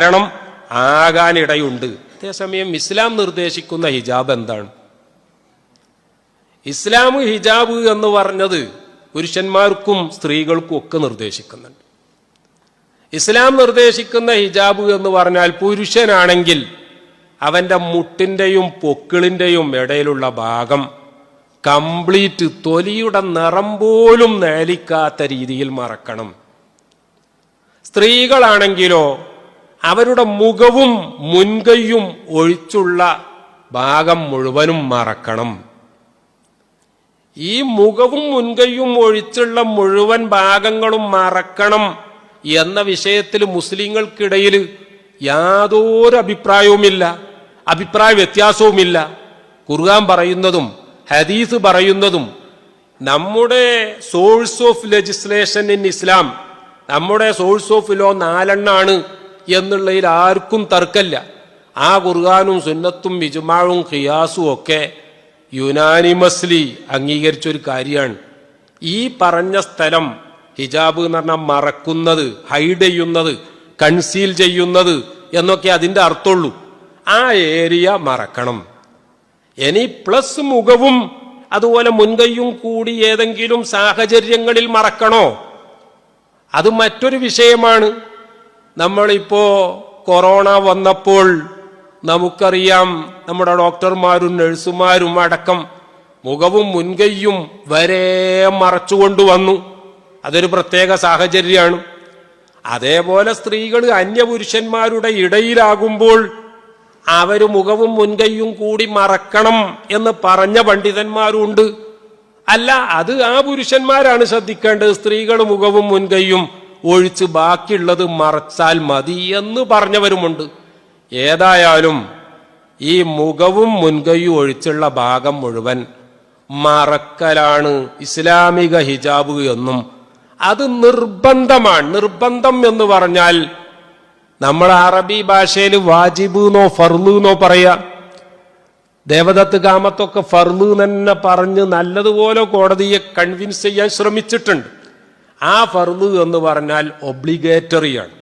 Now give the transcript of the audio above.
കാരണം ആകാനിടയുണ്ട്. അതേസമയം ഇസ്ലാം നിർദ്ദേശിക്കുന്ന ഹിജാബ് എന്താണ്? ഇസ്ലാം ഹിജാബ് എന്ന് പറഞ്ഞത് പുരുഷന്മാർക്കും സ്ത്രീകൾക്കും ഒക്കെ നിർദ്ദേശിക്കുന്നുണ്ട്. ഇസ്ലാം നിർദ്ദേശിക്കുന്ന ഹിജാബ് എന്ന് പറഞ്ഞാൽ പുരുഷനാണെങ്കിൽ അവന്റെ മുട്ടിന്റെയും പൊക്കിളിന്റെയും ഇടയിലുള്ള ഭാഗം കംപ്ലീറ്റ് തൊലിയുടെ നിറം പോലും നേലിക്കാത്ത രീതിയിൽ മറക്കണം. സ്ത്രീകളാണെങ്കിലോ അവരുടെ മുഖവും മുൻകൈയും ഒഴിച്ചുള്ള ഭാഗം മുഴുവനും മറക്കണം. ഈ മുഖവും മുൻകൈയും ഒഴിച്ചുള്ള മുഴുവൻ ഭാഗങ്ങളും മറക്കണം എന്ന വിഷയത്തിൽ മുസ്ലിങ്ങൾക്കിടയിൽ യാതൊരു അഭിപ്രായവുമില്ല അഭിപ്രായ വ്യത്യാസവുമില്ല. ഖുർആൻ പറയുന്നതും ഹദീസ് പറയുന്നതും നമ്മുടെ source of legislation in Islam നമ്മുടെ സോഴ്സ് ഓഫ് ലോ നാലെണ്ണാണ്. എന്നുള്ളതിൽ ആർക്കും തർക്കല്ല ആ ഖുർആാനും സുന്നത്തും ഇജുമാവും ഖിയാസും ഒക്കെ യുനാനിമസ്ലി അംഗീകരിച്ചൊരു കാര്യമാണ്. ഈ പറഞ്ഞ സ്ഥലം ഹിജാബ് എന്ന് പറഞ്ഞാൽ മറക്കുന്നത് ഹൈഡ് ചെയ്യുന്നത് കൺസീൽ ചെയ്യുന്നത് എന്നൊക്കെ അതിന്റെ അർത്ഥമുള്ളൂ. ആ ഏരിയ മറക്കണം. ഇനി പ്ലസ് മുഖവും അതുപോലെ മുൻകൈയും കൂടി ഏതെങ്കിലും സാഹചര്യങ്ങളിൽ മറക്കണോ? അത് മറ്റൊരു വിഷയമാണ്. നമ്മളിപ്പോ കൊറോണ വന്നപ്പോൾ നമുക്കറിയാം നമ്മുടെ ഡോക്ടർമാരും നഴ്സുമാരും അടക്കം മുഖവും മുൻകൈയും വരെ മറച്ചുകൊണ്ടുവന്നു അതൊരു പ്രത്യേക സാഹചര്യമാണ്. അതേപോലെ സ്ത്രീകൾ അന്യപുരുഷന്മാരുടെ ഇടയിലാകുമ്പോൾ അവർ മുഖവും മുൻകൈയും കൂടി മറക്കണം എന്ന് പറഞ്ഞ പണ്ഡിതന്മാരുണ്ട്. അല്ല അത് ആ പുരുഷന്മാരാണ് ശ്രദ്ധിക്കേണ്ടത്. സ്ത്രീകൾ മുഖവും മുൻകൈയും ഒഴിച്ച് ബാക്കിയുള്ളത് മറച്ചാൽ മതി എന്ന് പറഞ്ഞവരുമുണ്ട്. ഏതായാലും ഈ മുഖവും മുൻകൈയും ഒഴിച്ചുള്ള ഭാഗം മുഴുവൻ മറക്കലാണ് ഇസ്ലാമിക ഹിജാബ് എന്നും. അത് നിർബന്ധമാണ്. നിർബന്ധം എന്ന് പറഞ്ഞാൽ നമ്മൾ അറബി ഭാഷയിൽ വാജിബ് എന്നോ ഫർലു എന്നോ പറയാ. ദേവദത്ത് കാമത്തൊക്കെ ഫർലു തന്നെ പറഞ്ഞ് നല്ലതുപോലെ കോടതിയെ കൺവിൻസ് ചെയ്യാൻ ശ്രമിച്ചിട്ടുണ്ട്. ആ ഫർദ് എന്ന് പറഞ്ഞാൽ ഒബ്ലിഗേറ്ററിയാണ്